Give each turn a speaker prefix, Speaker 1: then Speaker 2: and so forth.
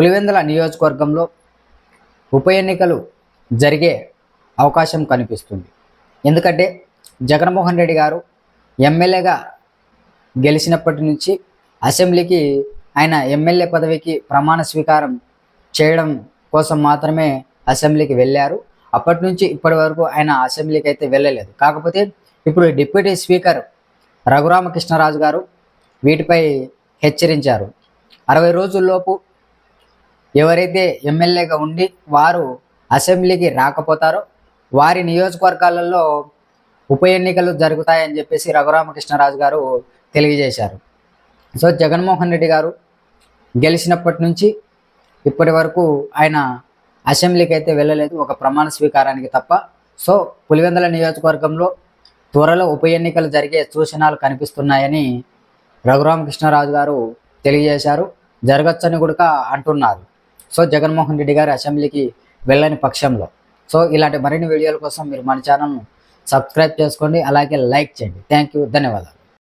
Speaker 1: పులివెందుల నియోజకవర్గంలో ఉప ఎన్నికలు జరిగే అవకాశం కనిపిస్తుంది. ఎందుకంటే జగన్మోహన్ రెడ్డి గారు ఎమ్మెల్యేగా గెలిచినప్పటి నుంచి అసెంబ్లీకి ఆయన ఎమ్మెల్యే పదవికి ప్రమాణ స్వీకారం చేయడం కోసం మాత్రమే అసెంబ్లీకి వెళ్ళారు. అప్పటి నుంచి ఇప్పటి వరకు ఆయన అసెంబ్లీకి అయితే వెళ్ళలేదు. కాకపోతే ఇప్పుడు డిప్యూటీ స్పీకర్ రఘురామకృష్ణరాజు గారు వీటిపై హెచ్చరించారు. అరవై రోజుల్లోపు ఎవరైతే ఎమ్మెల్యేగా ఉండి వారు అసెంబ్లీకి రాకపోతారో వారి నియోజకవర్గాలలో ఉప ఎన్నికలు జరుగుతాయని చెప్పేసి రఘురామకృష్ణరాజు గారు తెలియజేశారు. సో జగన్మోహన్ రెడ్డి గారు గెలిచినప్పటి నుంచి ఇప్పటి వరకు ఆయన అసెంబ్లీకి అయితే వెళ్ళలేదు ఒక ప్రమాణ స్వీకారానికి తప్ప. సో పులివెందుల నియోజకవర్గంలో త్వరలో ఉప ఎన్నికలు జరిగే సూచనలు కనిపిస్తున్నాయని రఘురామకృష్ణరాజు గారు తెలియజేశారు. జరగచ్చని కూడా అంటున్నారు. సో జగన్మోహన్ రెడ్డి గారు అసెంబ్లీకి వెళ్ళని పక్షంలో. సో ఇలాంటి మరిన్ని వీడియోల కోసం మీరు మన ఛానల్ను సబ్స్క్రైబ్ చేసుకోండి అలాగే లైక్ చేయండి. థ్యాంక్ యూ ధన్యవాదాలు.